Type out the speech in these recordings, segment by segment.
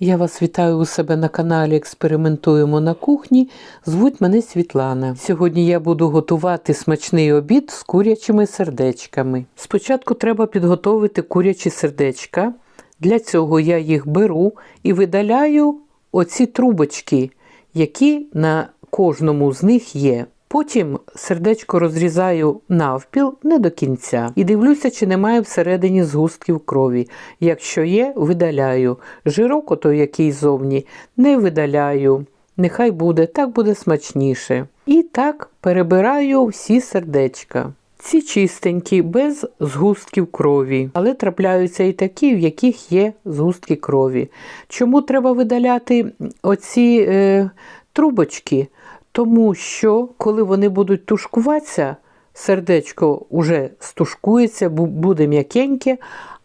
Я вас вітаю у себе на каналі Експериментуємо на кухні. Звуть мене Світлана. Сьогодні я буду готувати смачний обід з курячими сердечками. Спочатку треба підготовити курячі сердечка. Для цього я їх беру і видаляю оці трубочки, які на кожному з них є. Потім сердечко розрізаю навпіл не до кінця і дивлюся, чи немає всередині згустків крові. Якщо є, видаляю. Жирок, отой, який зовні, не видаляю. Нехай буде, так буде смачніше. І так перебираю всі сердечка. Ці чистенькі, без згустків крові, але трапляються і такі, в яких є згустки крові. Чому треба видаляти оці е, трубочки? Тому що, коли вони будуть тушкуватися, сердечко вже стушкується, буде м'якеньке,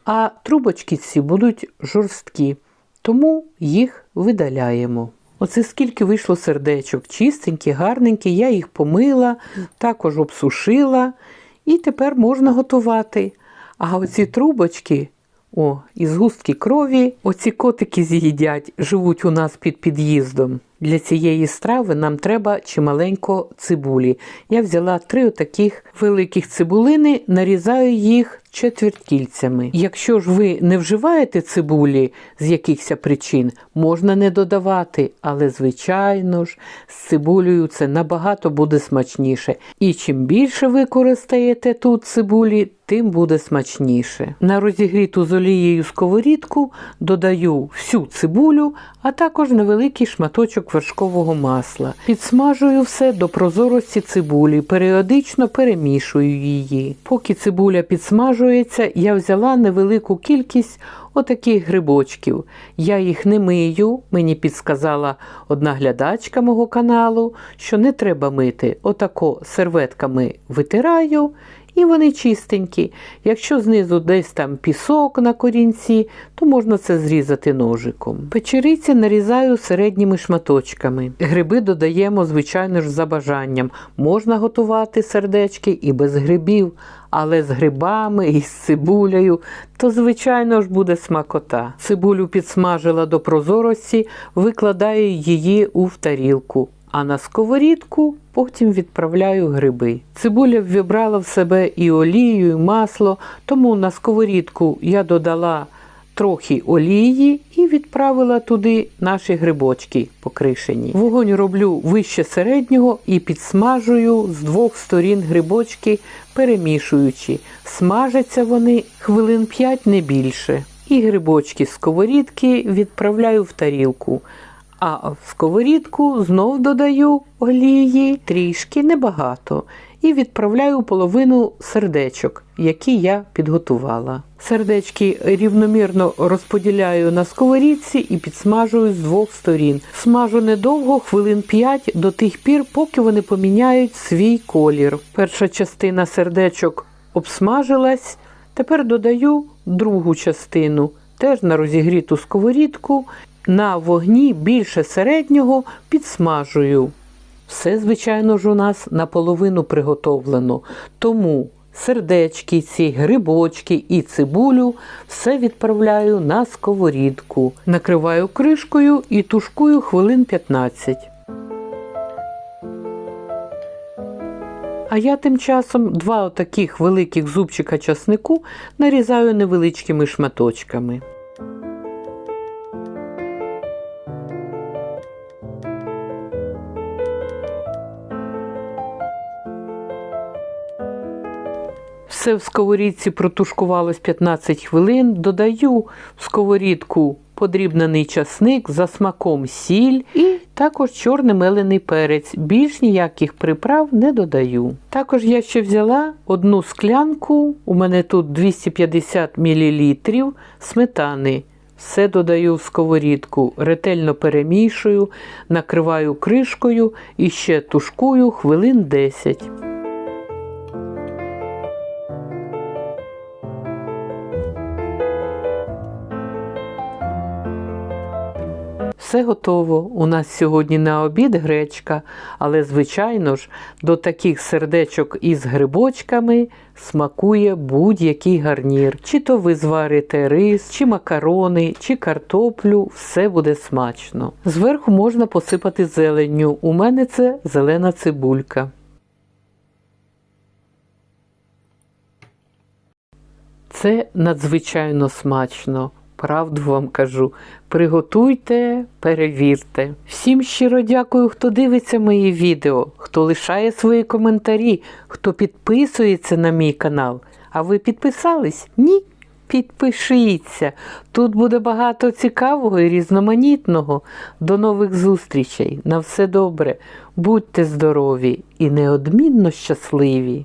а трубочки ці будуть жорсткі. Тому їх видаляємо. Оце скільки вийшло сердечок, чистенькі, гарненькі, я їх помила, також обсушила, і тепер можна готувати. А оці трубочки, о, і згустки крові, оці котики з'їдять, живуть у нас під під'їздом. Для цієї страви нам треба чималенько цибулі. Я взяла три отаких великих цибулини, нарізаю їх четвертькільцями. Якщо ж ви не вживаєте цибулі з якихось причин, можна не додавати, але звичайно ж, з цибулею це набагато буде смачніше. І чим більше використаєте тут цибулі, тим буде смачніше. На розігріту з олією сковорідку додаю всю цибулю, а також невеликий шматочок вершкового масла. Підсмажую все до прозорості цибулі, періодично перемішую її. Поки цибуля підсмажується, я взяла невелику кількість отаких грибочків. Я їх не мию, мені підсказала одна глядачка мого каналу, що не треба мити. Отако серветками витираю. І вони чистенькі. Якщо знизу десь там пісок на корінці, то можна це зрізати ножиком. Печериці нарізаю середніми шматочками. Гриби додаємо, звичайно ж, за бажанням. Можна готувати сердечки і без грибів, але з грибами і з цибулею, то, звичайно ж, буде смакота. Цибулю підсмажила до прозорості, викладаю її у тарілку. А на сковорідку потім відправляю гриби. Цибуля вібрала в себе і олію, і масло, тому на сковорідку я додала трохи олії і відправила туди наші грибочки покришені. Вогонь роблю вище середнього і підсмажую з двох сторін грибочки, перемішуючи. Смажаться вони хвилин 5 не більше. І грибочки з сковорідки відправляю в тарілку. А в сковорідку знов додаю олії, трішки небагато, і відправляю половину сердечок, які я підготувала. Сердечки рівномірно розподіляю на сковорідці і підсмажую з двох сторін. Смажу недовго, хвилин 5 до тих пір, поки вони поміняють свій колір. Перша частина сердечок обсмажилась. Тепер додаю другу частину, теж на розігріту сковорідку на вогні більше середнього підсмажую. Все, звичайно ж, у нас наполовину приготовлено. Тому сердечки, ці грибочки і цибулю все відправляю на сковорідку. Накриваю кришкою і тушкую хвилин 15. А я тим часом два отаких великих зубчика часнику нарізаю невеличкими шматочками. Все в сковорідці протушкувалось 15 хвилин. Додаю в сковорідку подрібнений часник за смаком сіль і також чорний мелений перець. Більш ніяких приправ не додаю. Також я ще взяла одну склянку, у мене тут 250 мл сметани. Все додаю в сковорідку, ретельно перемішую, накриваю кришкою і ще тушкую хвилин 10. Все готово. У нас сьогодні на обід гречка, але, звичайно ж, до таких сердечок із грибочками смакує будь-який гарнір. Чи то ви зварите рис, чи макарони, чи картоплю, все буде смачно. Зверху можна посипати зеленню. У мене це зелена цибулька. Це надзвичайно смачно. Правду вам кажу. Приготуйте, перевірте. Всім щиро дякую, хто дивиться мої відео, хто лишає свої коментарі, хто підписується на мій канал. А ви підписались? Ні? Підпишіться. Тут буде багато цікавого і різноманітного. До нових зустрічей. На все добре. Будьте здорові і неодмінно щасливі.